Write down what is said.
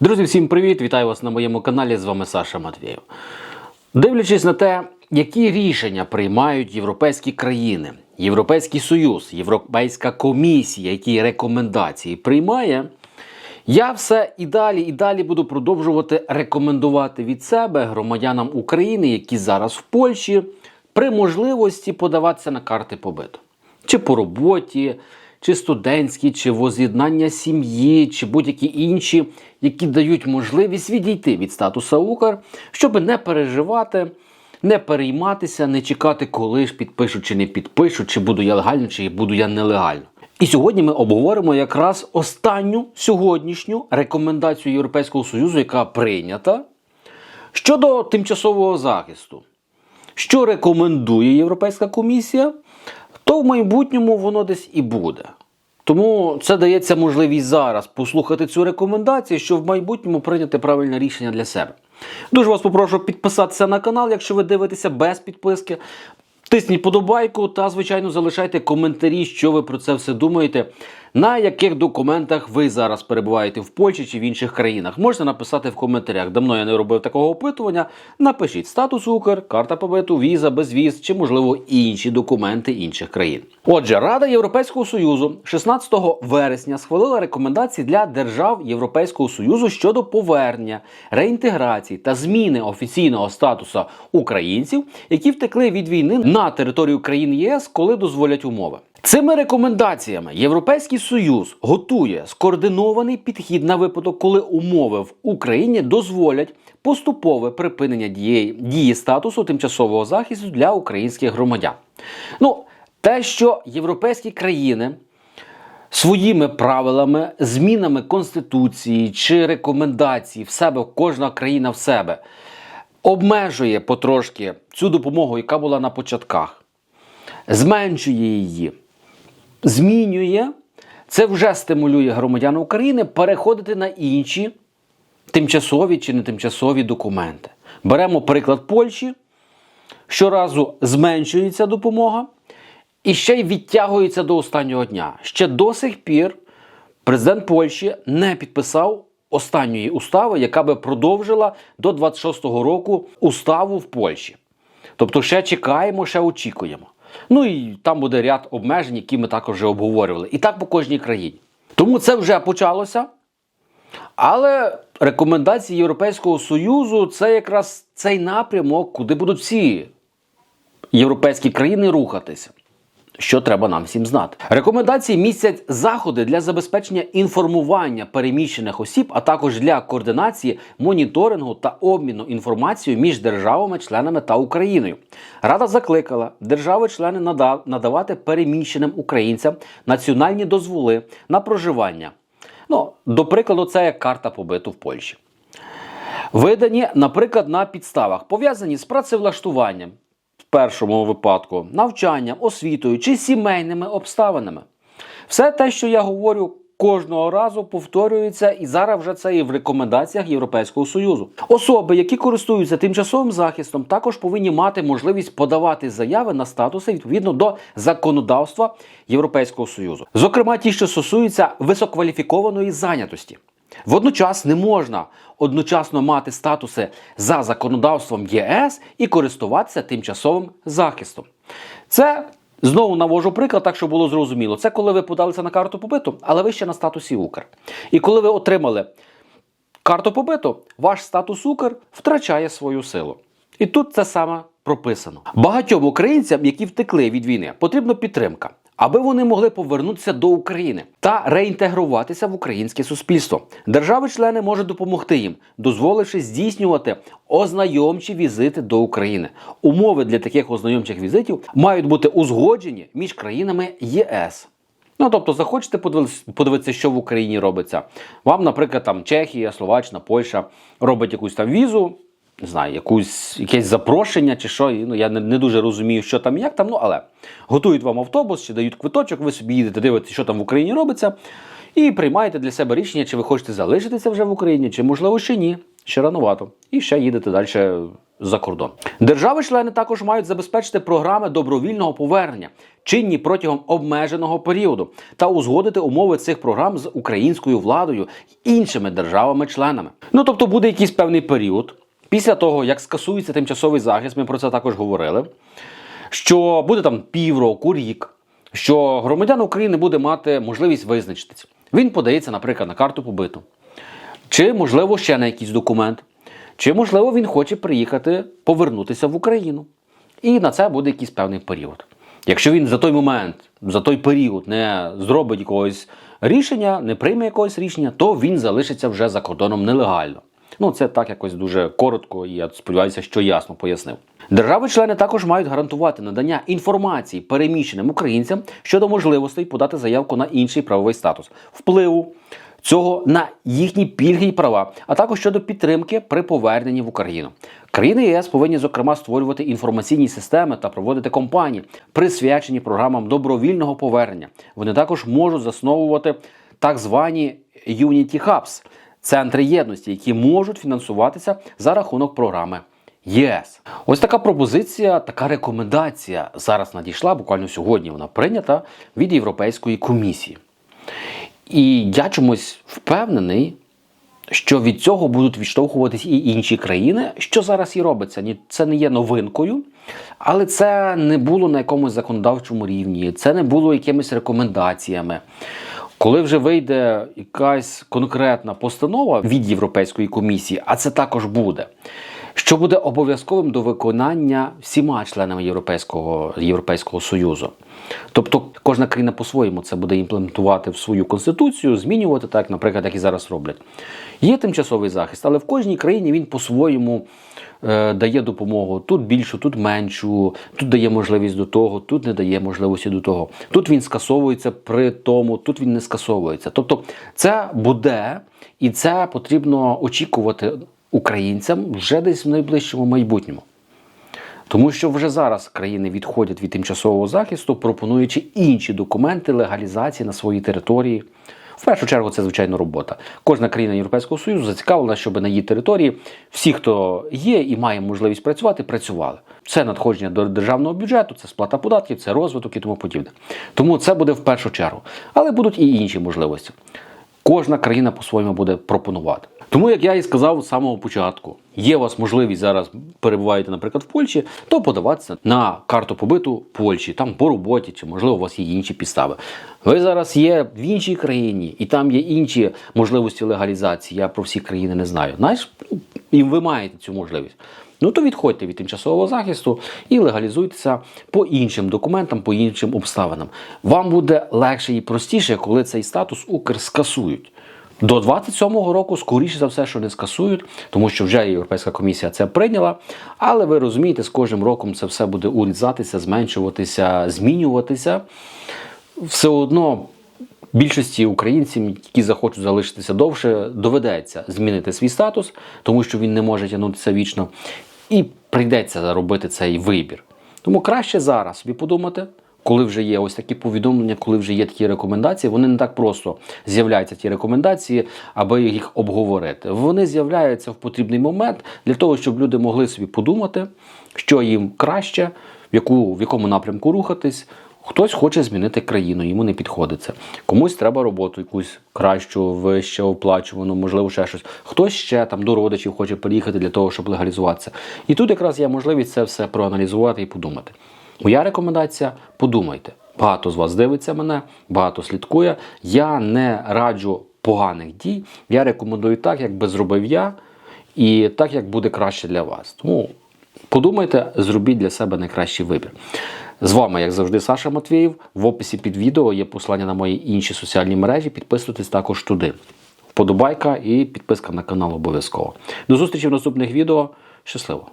Друзі, всім привіт! Вітаю вас на моєму каналі. З вами Саша Матвєєв. Дивлячись на те, які рішення приймають європейські країни, Європейський Союз, Європейська комісія, які рекомендації приймає, я все і далі і далі буду продовжувати рекомендувати від себе громадянам України, які зараз в Польщі, при можливості подаватися на карти побиту. Чи по роботі, чи студентські, чи воз'єднання сім'ї, чи будь-які інші, які дають можливість відійти від статуса Укр, щоб не переживати, не перейматися, не чекати, коли ж підпишуть чи не підпишуть, чи буду я легально, чи буду я нелегально. І сьогодні ми обговоримо якраз останню сьогоднішню рекомендацію Європейського Союзу, яка прийнята щодо тимчасового захисту. Що рекомендує Європейська комісія, то в майбутньому воно десь і буде. Тому це дається можливість зараз послухати цю рекомендацію, щоб в майбутньому прийняти правильне рішення для себе. Дуже вас попрошу підписатися на канал, якщо ви дивитеся без підписки. Тисніть подобайку та, звичайно, залишайте коментарі, що ви про це все думаєте, на яких документах ви зараз перебуваєте в Польщі чи в інших країнах. Можете написати в коментарях. Давно я не робив такого опитування. Напишіть статус Укр, карта побиту, віза, безвіз чи, можливо, інші документи інших країн. Отже, Рада Європейського Союзу 16 вересня схвалила рекомендації для держав Європейського Союзу щодо повернення, реінтеграції та зміни офіційного статусу українців, які втекли від війни на територію країн ЄС, коли дозволять умови. Цими рекомендаціями Європейський Союз готує скоординований підхід на випадок, коли умови в Україні дозволять поступове припинення дії, дії статусу тимчасового захисту для українських громадян. Ну, те, що європейські країни своїми правилами, змінами конституції чи рекомендацій в себе, кожна країна в себе обмежує потрошки цю допомогу, яка була на початках, зменшує її, змінює, це вже стимулює громадян України переходити на інші тимчасові чи не тимчасові документи. Беремо приклад Польщі. Щоразу зменшується допомога і ще й відтягується до останнього дня. Ще до сих пір президент Польщі не підписав останньої устави, яка би продовжила до 26-го року уставу в Польщі. Тобто ще чекаємо, ще очікуємо. Ну і там буде ряд обмежень, які ми також вже обговорювали. І так по кожній країні. Тому це вже почалося. Але рекомендації Європейського Союзу це якраз цей напрямок, куди будуть всі європейські країни рухатися. Що треба нам всім знати? Рекомендації містять заходи для забезпечення інформування переміщених осіб, а також для координації, моніторингу та обміну інформацією між державами-членами та Україною. Рада закликала держави-члени надавати переміщеним українцям національні дозволи на проживання. Ну, до прикладу, це як карта побиту в Польщі. Видані, наприклад, на підставах, пов'язані з працевлаштуванням, першому випадку, навчанням, освітою чи сімейними обставинами. Все те, що я говорю, кожного разу повторюється, і зараз вже це і в рекомендаціях Європейського Союзу. Особи, які користуються тимчасовим захистом, також повинні мати можливість подавати заяви на статуси відповідно до законодавства Європейського Союзу. Зокрема, ті, що стосуються висококваліфікованої зайнятості. Водночас не можна одночасно мати статуси за законодавством ЄС і користуватися тимчасовим захистом. Це знову навожу приклад, так щоб було зрозуміло. Це коли ви подалися на карту побиту, але ви ще на статусі Укр. І коли ви отримали карту побиту, ваш статус Укр втрачає свою силу. І тут це саме прописано. Багатьом українцям, які втекли від війни, потрібна підтримка, аби вони могли повернутися до України та реінтегруватися в українське суспільство. Держави-члени можуть допомогти їм, дозволивши здійснювати ознайомчі візити до України. Умови для таких ознайомчих візитів мають бути узгоджені між країнами ЄС. Ну, тобто, захочете подивитися, що в Україні робиться. Вам, наприклад, там Чехія, Словаччина, Польща робить якусь там візу, не знаю, якусь, якесь запрошення чи що. Ну, я не, не дуже розумію, що там і як там, ну але готують вам автобус чи дають квиточок, ви собі їдете, дивитеся, що там в Україні робиться, і приймаєте для себе рішення, чи ви хочете залишитися вже в Україні, чи можливо ще ні, ще ранувато. І ще їдете далі за кордон. Держави-члени також мають забезпечити програми добровільного повернення, чинні протягом обмеженого періоду, та узгодити умови цих програм з українською владою і іншими державами-членами. Ну тобто буде якийсь певний період. Після того, як скасується тимчасовий захист, ми про це також говорили. Що буде там півроку, рік, що громадян України буде мати можливість визначитись. Він подається, наприклад, на карту побиту. Чи, можливо, ще на якийсь документ, чи, можливо, він хоче приїхати повернутися в Україну. І на це буде якийсь певний період. Якщо він за той момент, за той період не зробить якогось рішення, не прийме якогось рішення, то він залишиться вже за кордоном нелегально. Ну, це так якось дуже коротко, і я сподіваюся, що ясно пояснив. Держави-члени також мають гарантувати надання інформації переміщеним українцям щодо можливостей подати заявку на інший правовий статус, впливу цього на їхні пільги і права, а також щодо підтримки при поверненні в Україну. Країни ЄС повинні зокрема створювати інформаційні системи та проводити кампанії, присвячені програмам добровільного повернення. Вони також можуть засновувати так звані Unity Hubs – центри єдності, які можуть фінансуватися за рахунок програми. ЄС. Ось така пропозиція, така рекомендація зараз надійшла. Буквально сьогодні вона прийнята від Європейської комісії. І я чомусь впевнений, що від цього будуть відштовхуватись і інші країни, що зараз і робиться. Це не є новинкою, але це не було на якомусь законодавчому рівні, це не було якимись рекомендаціями. Коли вже вийде якась конкретна постанова від Європейської комісії, а це також буде, що буде обов'язковим до виконання всіма членами Європейського, Європейського Союзу. Тобто кожна країна по-своєму це буде імплементувати в свою конституцію, змінювати так, наприклад, як і зараз роблять. Є тимчасовий захист, але в кожній країні він по-своєму дає допомогу. Тут більшу, тут меншу, тут дає можливість до того, тут не дає можливості до того. Тут він скасовується при тому, тут він не скасовується. Тобто це буде і це потрібно очікувати українцям вже десь в найближчому майбутньому. Тому що вже зараз країни відходять від тимчасового захисту, пропонуючи інші документи легалізації на своїй території. В першу чергу це звичайно робота. Кожна країна Європейського Союзу зацікавлена, щоб на її території всі, хто є і має можливість працювати, працювали. Це надходження до державного бюджету, це сплата податків, це розвиток і тому подібне. Тому це буде в першу чергу. Але будуть і інші можливості. Кожна країна по-своєму буде пропонувати. Тому, як я і сказав з самого початку, є у вас можливість зараз перебуваєте, наприклад, в Польщі, то подаватися на карту побиту Польщі, там по роботі, чи можливо у вас є інші підстави. Ви зараз є в іншій країні, і там є інші можливості легалізації. Я про всі країни не знаю. Знаєш, і ви маєте цю можливість. Ну то відходьте від тимчасового захисту і легалізуйтеся по іншим документам, по іншим обставинам. Вам буде легше і простіше, коли цей статус Укр скасують. До 27-го року, скоріше за все, що не скасують, тому що вже Європейська комісія це прийняла. Але ви розумієте, з кожним роком це все буде урізатися, зменшуватися, змінюватися. Все одно більшості українців, які захочуть залишитися довше, доведеться змінити свій статус, тому що він не може тягнутися вічно, і прийдеться робити цей вибір. Тому краще зараз собі подумати. Коли вже є ось такі повідомлення, коли вже є такі рекомендації, вони не так просто з'являються ті рекомендації, аби їх обговорити. Вони з'являються в потрібний момент для того, щоб люди могли собі подумати, що їм краще, в яку в якому напрямку рухатись. Хтось хоче змінити країну, йому не підходить це. Комусь треба роботу, якусь кращу, вище оплачувану, можливо, ще щось. Хтось ще там до родичів хоче переїхати для того, щоб легалізуватися. І тут якраз є можливість це все проаналізувати і подумати. Моя рекомендація подумайте. Багато з вас дивиться мене, багато слідкує. Я не раджу поганих дій. Я рекомендую так, як би зробив я, і так, як буде краще для вас. Тому подумайте, зробіть для себе найкращий вибір. З вами, як завжди, Саша Матвієв. В описі під відео є посилання на мої інші соціальні мережі. Підписуйтесь також туди. Вподобайка і підписка на канал обов'язково. До зустрічі в наступних відео. Щасливо!